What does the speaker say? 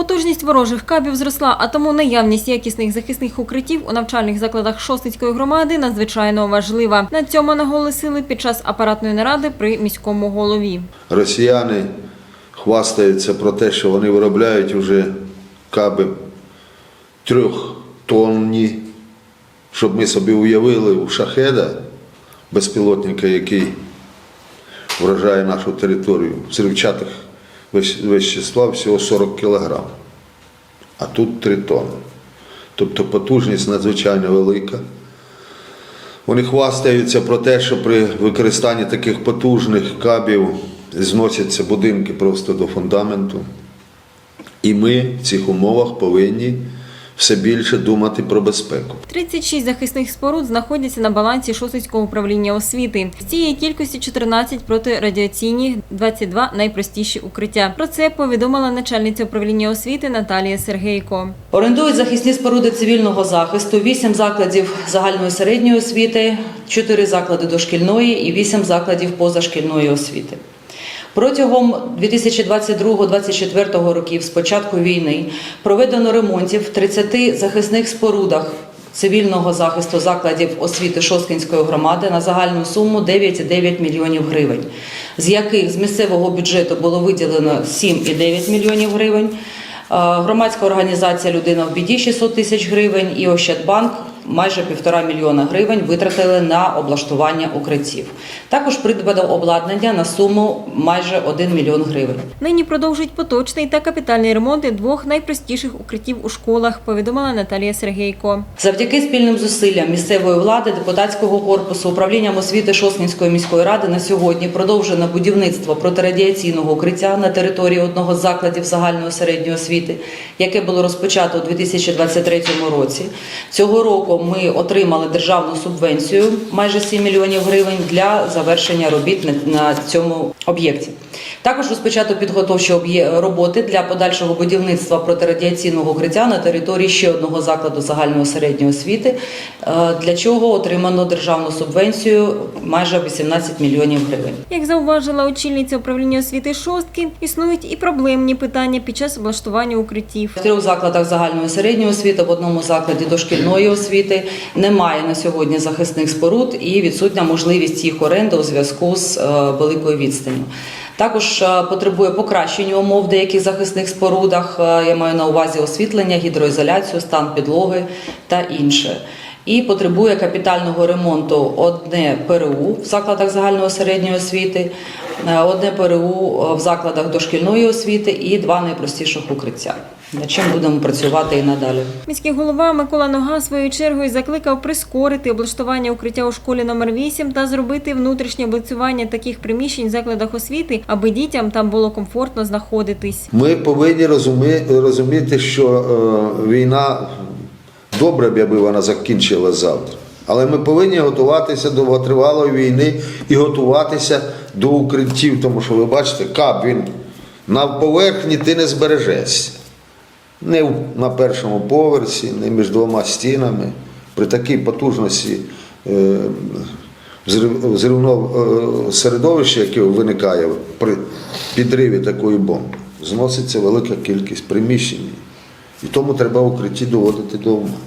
Потужність ворожих кабів зросла, а тому наявність якісних захисних укриттів у навчальних закладах Шостицької громади надзвичайно важлива. На цьому наголосили під час апаратної наради при міському голові. Росіяни хвастаються про те, що вони виробляють вже каби трьохтонні, щоб ми собі уявили у шахеда, безпілотника, який вражає нашу територію, взривчатих вещества всього 40 кілограм, а тут 3 тонни. Тобто потужність надзвичайно велика. Вони хвастаються про те, що при використанні таких потужних кабів зносяться будинки просто до фундаменту. І ми в цих умовах повинні все більше думати про безпеку. 36 захисних споруд знаходяться на балансі Шосицького управління освіти. З цієї кількості 14 протирадіаційні, 22 найпростіші укриття. Про це повідомила начальниця управління освіти Наталія Сергейко. Орендують захисні споруди цивільного захисту, 8 закладів загальної середньої освіти, 4 заклади дошкільної і 8 закладів позашкільної освіти. Протягом 2022-2024 років, з початку війни, проведено ремонтів в 30 захисних спорудах цивільного захисту закладів освіти Шосткинської громади на загальну суму 9,9 мільйонів гривень, з яких з місцевого бюджету було виділено 7,9 мільйонів гривень. Громадська організація Людина в біді 600 тисяч гривень і Ощадбанк майже півтора мільйона гривень витратили на облаштування укриттів. Також придбано обладнання на суму майже 1 мільйон гривень. Нині продовжують поточний та капітальний ремонти двох найпростіших укриттів у школах, повідомила Наталія Сергейко. Завдяки спільним зусиллям місцевої влади, депутатського корпусу, управлінням освіти Шосткінської міської ради на сьогодні продовжено будівництво протирадіаційного укриття на території одного з закладів загальної середньої освіти, яке було розпочато у 2023 році. Цього року ми отримали державну субвенцію майже 7 мільйонів гривень для завершення робіт на- цьому об'єкті. Також розпочато підготовчі роботи для подальшого будівництва протирадіаційного укриття на території ще одного закладу загальної середньої освіти, е, для чого отримано державну субвенцію майже 18 мільйонів гривень. Як зауважила очільниця управління освіти шостки, існують і проблемні питання під час облаштування укриттів. В трьох закладах загальної середньої освіти, в одному закладі дошкільної освіти немає на сьогодні захисних споруд і відсутня можливість їх оренди у зв'язку з е, великою відстанню. Також е, потребує покращення умов деяких захисних спорудах. е, Я маю на увазі освітлення, гідроізоляцію, стан підлоги та інше. І потребує капітального ремонту одне ПРУ в закладах загальної середньої освіти, одне ПРУ в закладах дошкільної освіти і два найпростіших укриття. Над чим будемо працювати і надалі. Міський голова Микола Нога своєю чергою закликав прискорити облаштування укриття у школі номер 8 та зробити внутрішнє облицювання таких приміщень в закладах освіти, аби дітям там було комфортно знаходитись. Ми повинні розуміти, що е, війна добре б, аби вона закінчилась завтра. Але ми повинні готуватися до довготривалої війни і готуватися до укриттів, тому що ви бачите, кап він на поверхні ти не збережешся. Не на першому поверсі, не між двома стінами. При такій потужності е, взривного е, середовища, яке виникає при підриві такої бомби, зноситься велика кількість приміщень. І тому треба укритті доводити до ума.